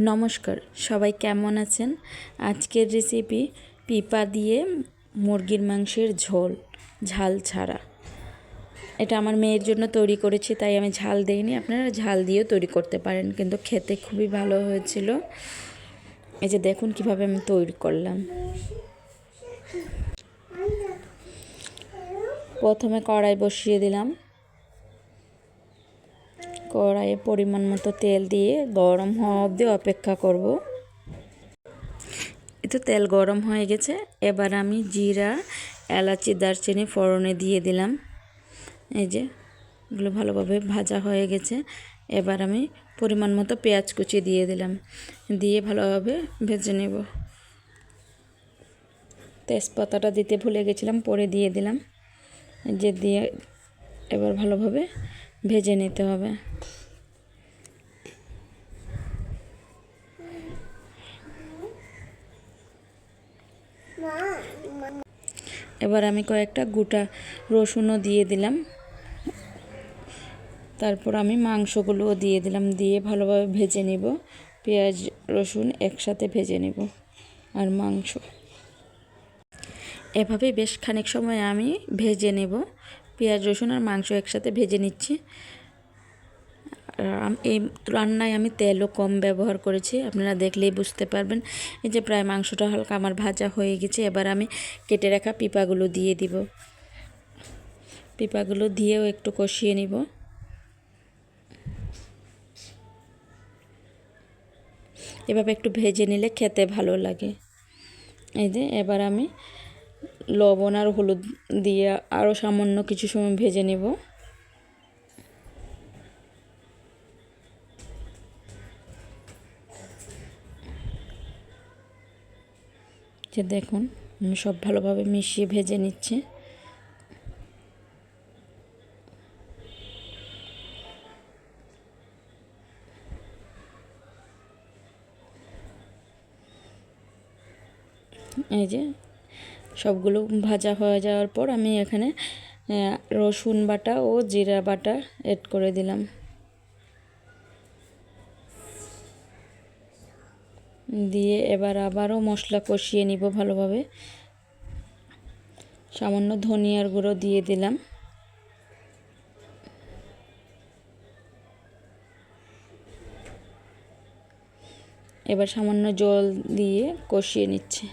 নমস্কার, সবাই কেমন আছেন? আজকের রেসিপি পিপা দিয়ে মুরগির মাংসের ঝোল, ঝাল ছাড়া। এটা আমার মেয়ের জন্য তৈরি করেছি, তাই আমি ঝাল দিইনি। আপনারা ঝাল দিয়েও তৈরি করতে পারেন, কিন্তু খেতে খুবই ভালো হয়েছিল। এই যে দেখুন কীভাবে আমি তৈরি করলাম। প্রথমে কড়াই বসিয়ে দিলাম। কড়াইয়ে পরিমাণ মতো তেল দিয়ে গরম হওয়া অবধি অপেক্ষা করব। তো তেল গরম হয়ে গেছে। এবার আমি জিরা, এলাচি, দারচিনি, ফোড়নে দিয়ে দিলাম। এই যে, এগুলো ভালোভাবে ভাজা হয়ে গেছে। এবার আমি পরিমাণ মতো পেঁয়াজ কুচি দিয়ে দিলাম। দিয়ে ভালোভাবে ভেজে নেব। তেজপাতাটা দিতে ভুলে গেছিলাম, পরে দিয়ে দিলাম। যে দিয়ে এবার ভালোভাবে ভেজে নিতে হবে। এবার আমি কয়েকটা গোটা রসুনও দিয়ে দিলাম। তারপর আমি মাংসগুলোও দিয়ে দিলাম, দিয়ে ভালোভাবে ভেজে নিব। পেঁয়াজ, রসুন একসাথে ভেজে নেব আর মাংস। এভাবে বেশ খানিক সময় আমি ভেজে নেব। পেঁয়াজ, রসুন আর মাংস একসাথে ভেজে নিচ্ছি। এই রান্নায় আমি তেলও কম ব্যবহার করেছি, আপনারা দেখলেই বুঝতে পারবেন। এই যে প্রায় মাংসটা হালকা আমার ভাজা হয়ে গেছে, এবার আমি কেটে রাখা পিপাগুলো দিয়ে দিব। পিপাগুলো দিয়েও একটু কষিয়ে নিব। এভাবে একটু ভেজে নিলে খেতে ভালো লাগে। এই যে, এবার আমি লবণ আর হলুদ দিয়ে আরও সামান্য কিছু সময় ভেজে নেব। যে দেখুন, আমি সব ভালোভাবে মিশিয়ে ভেজে নিচ্ছি। এই যে সবগুলো ভাজা হয়ে যাওয়ার পর আমি এখানে রসুন বাটা ও জিরা বাটা এড করে দিলাম। দিয়ে এবার আবারও মশলা কষিয়ে নিব ভালোভাবে। সামান্য ধনিয়ার গুঁড়ো দিয়ে দিলাম। এবার সামান্য জল দিয়ে কষিয়ে নিচ্ছে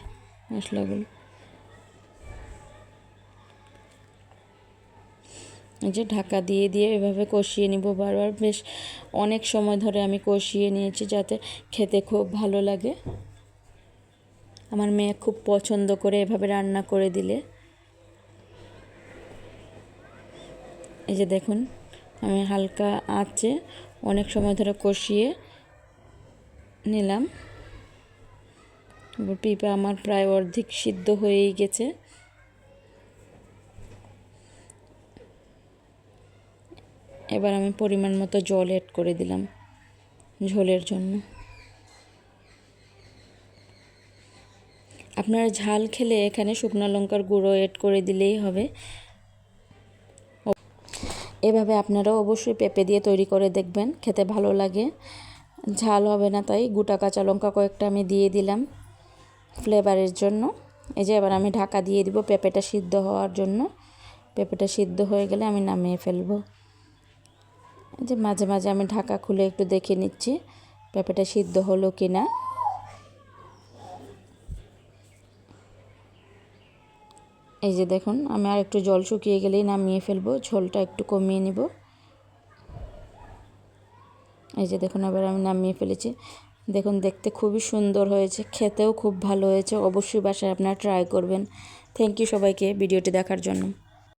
মশলাগুলো। যে ঢাকা দিয়ে দিয়ে এভাবে কষিয়ে নিব বারবার। বেশ অনেক সময় ধরে আমি কষিয়ে নিয়েছি যাতে খেতে খুব ভালো লাগে। আমার মেয়ে খুব পছন্দ করে এভাবে রান্না করে দিলে। এই যে দেখুন, আমি হালকা আঁচে অনেক সময় ধরে কষিয়ে নিলাম। পিঁপা আমার প্রায় অর্ধেক সিদ্ধ হয়েই গেছে। এবার আমি পরিমাণ মতো জল এড করে দিলাম ঝোলের জন্য। আপনারা ঝাল খেলে এখানে শুকনো লঙ্কার গুঁড়ো এড করে দিলেই হবে। এভাবে আপনারাও অবশ্যই পেঁপে দিয়ে তৈরি করে দেখবেন, খেতে ভালো লাগে। ঝাল হবে না তাই গোটা কাঁচা লঙ্কা কয়েকটা আমি দিয়ে দিলাম ফ্লেভারের জন্য। এই যে এবার আমি ঢাকা দিয়ে দিব পেঁপেটা সিদ্ধ হওয়ার জন্য। পেঁপেটা সিদ্ধ হয়ে গেলে আমি নামিয়ে ফেলব। যে মাঝে মাঝে আমি ঢাকা খুলে একটু দেখে নিচ্ছি পেঁপেটা সিদ্ধ হলো কি না এই যে দেখুন, আমি আর একটু জল শুকিয়ে গেলেই নামিয়ে ফেলব, ঝোলটা একটু কমিয়ে নিব। এই যে দেখুন, আবার আমি নামিয়ে ফেলেছি। দেখুন, দেখতে খুবই সুন্দর হয়েছে, খেতেও খুব ভালো হয়েছে, অবশ্যই বাসায় আপনারা ট্রাই করবেন। থ্যাংক ইউ সবাইকে ভিডিওটি দেখার জন্য।